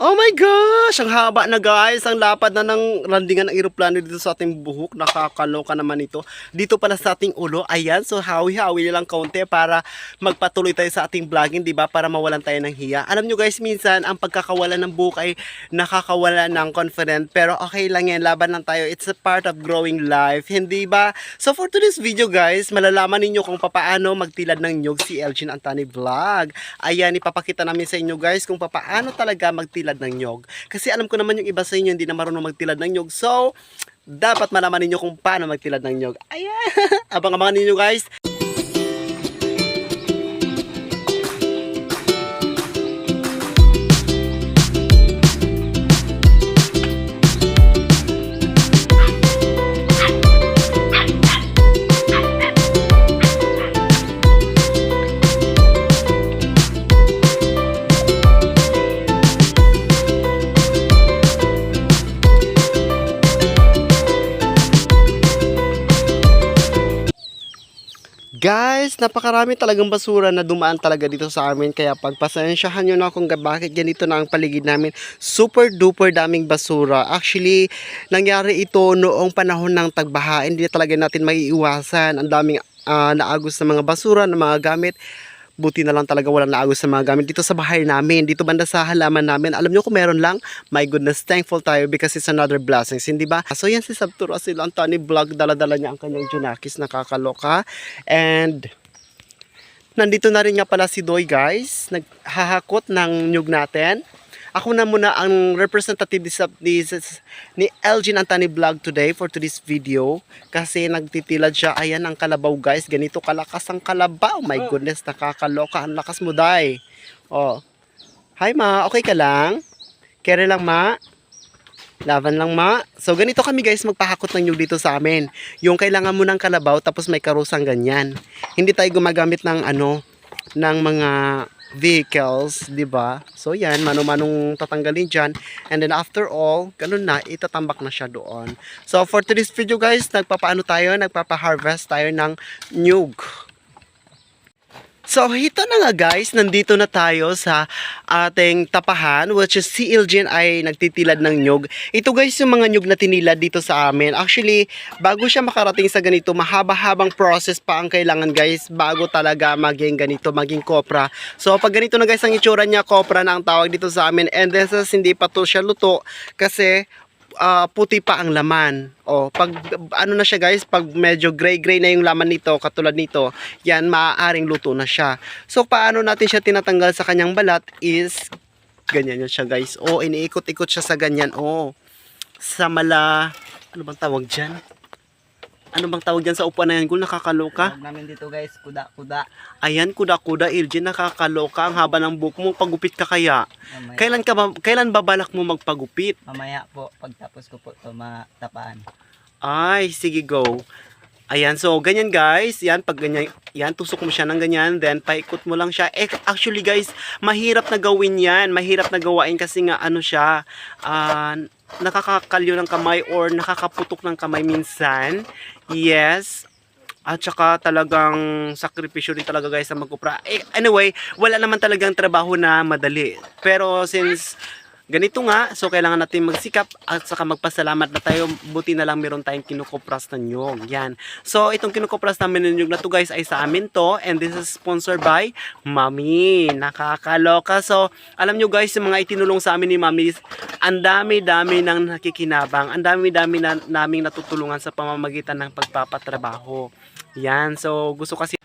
Oh my gosh! Ang haba na guys. Ang lapad na ng landingan ng eroplano dito sa ating buhok. Nakakaloka naman ito. Dito pala sa ating ulo. Ayan. So hawi-hawi lang kaunti para magpatuloy tayo sa ating vlogging. Diba? Para mawalan tayo ng hiya. Alam nyo guys, minsan ang pagkakawala ng buhok ay nakakawala ng confident. Pero okay lang yan. Laban lang tayo. It's a part of growing life. Hindi ba? So for today's video guys, malalaman ninyo kung papaano magtilad ng nyog si Elgin Antani Vlog. Ayan, ipapakita namin sa inyo guys kung papaano talaga magtilad ng nyog. Kasi alam ko naman yung iba sa inyo hindi na marunong magtilad ng nyog. So, dapat malaman ninyo kung paano magtilad ng nyog. Ayan! Abang-abangan ninyo guys. Guys, napakarami talagang basura na dumaan talaga dito sa amin. Kaya pagpasensyahan nyo na kung bakit ganito na ang paligid namin. Super duper daming basura. Actually, nangyari ito noong panahon ng tagbaha. Hindi talaga natin maiiwasan. Ang daming ah, naagos na mga basura, na mga gamit. Buti na lang talaga walang naagos sa mga gamit dito sa bahay namin, dito banda sa halaman namin. Alam nyo kung meron lang, my goodness, thankful tayo because it's another blessings, hindi ba? So yan si Sabtura sila ang Tony Vlog, dala-dala niya ang kanyang Junakis, nakakaloka. And nandito na rin nga pala si Doy guys, naghahakot ng nyug natin. Ako na muna ang representative ni, ni, ni Elgin Antani Vlog today for today's video. Kasi nagtitilad siya. Ayan ang kalabaw guys. Ganito kalakas ang kalabaw. My goodness, nakakaloka. Ang lakas mo, Day. Oh. Hi ma, okay ka lang? Kere lang ma? Laban lang ma. So ganito kami guys magpahakot ng nyug dito sa amin. Yung kailangan mo ng kalabaw tapos may karusang ganyan. Hindi tayo gumagamit ng ano, ng mga vehicles, 'di ba? So yan, mano-manong tatanggalin diyan. And then after all, ganun na, itatambak na siya doon. So for today's video guys, nagpapaano tayo? Nagpapa-harvest tayo ng nyug. So, ito na nga guys, nandito na tayo sa ating tapahan, which is si Iljin ay nagtitilad ng nyug. Ito guys, yung mga nyug na tinilad dito sa amin. Actually, bago siya makarating sa ganito, mahaba-habang process pa ang kailangan guys, bago talaga maging ganito, maging kopra. So, pag ganito na guys, ang itsura niya, kopra na ang tawag dito sa amin. And then, sa hindi pa to siya luto, kasi ah, puti pa ang laman. O, pag ano na siya guys, pag medyo gray-gray na yung laman nito, katulad nito, yan maaaring luto na siya. So paano natin siya tinatanggal sa kanyang balat is ganyan yun siya guys. O, iniikot-ikot siya sa ganyan. O, sa mala, ano bang tawag dyan? Ano bang tawag dyan sa upuan na yan? Kung nakakaloka. Tawag namin dito guys, kuda-kuda. Ayan, kuda-kuda, Iljin, nakakaloka. Ang haba ng buhok mo, pagupit ka kaya. Mamaya, Kailan ka ba, kailan ba balak mo magpagupit? mamaya po, pagtapos ko po ito matapaan. Ay, sige go. Ayan, so ganyan guys. Yan, pag ganyan, yan, tusok mo siya ng ganyan. Then, paikot mo lang siya. Eh, actually guys, mahirap na gawin yan. Mahirap na gawain kasi nga ano siya, ah, nakakakalyo ng kamay or nakakaputok ng kamay minsan. Yes. At saka talagang sakripisyo rin talaga guys sa magkupra. Eh, anyway, wala naman talagang trabaho na madali. Pero since ganito nga, so kailangan natin magsikap at saka magpasalamat na tayo. Buti na lang meron tayong kinukupras na nyog. Yan. So, itong kinukupras namin ng nyog na to guys ay sa amin to. And this is sponsored by Mami. Nakakaloka. So, alam nyo guys, yung mga itinulong sa amin ni Mami, ang dami-dami ng nakikinabang. Ang dami-dami na naming natutulungan sa pamamagitan ng pagpapatrabaho. Yan. So, gusto kasi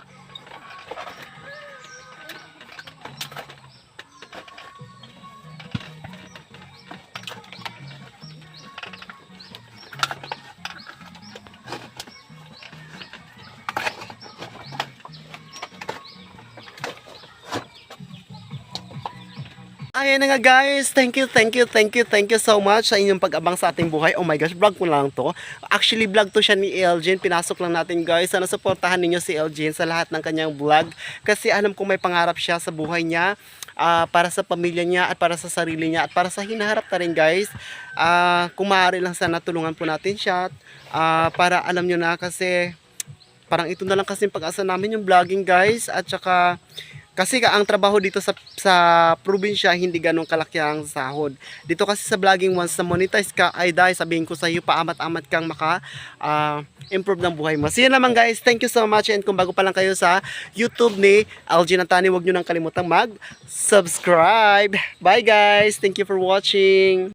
Ayan na nga guys, thank you, thank you, thank you, thank you so much sa inyong pag-abang sa ating buhay. Oh my gosh, vlog ko lang to. Actually, vlog to siya ni Elgin. Pinasok lang natin guys. Sana supportahan ninyo si Elgin sa lahat ng kanyang vlog. Kasi alam kong may pangarap siya sa buhay niya. ah, para sa pamilya niya at para sa sarili niya at para sa hinaharap na rin guys. Ah, kung maaari lang sana tulungan po natin siya. Ah, para alam nyo na kasi parang ito na lang kasi pag-asa namin yung vlogging guys at saka Kasi ka, ang trabaho dito sa sa probinsya hindi ganong kalaki ang sahod. Dito kasi sa vlogging once na monetize ka, ay dahil sabihin ko sa iyo paamat-amat kang maka ah, improve ng buhay mo. So naman guys, thank you so much and kung bago pa lang kayo sa YouTube ni LG Natani, huwag nyo nang kalimutang mag-subscribe. Bye guys, thank you for watching.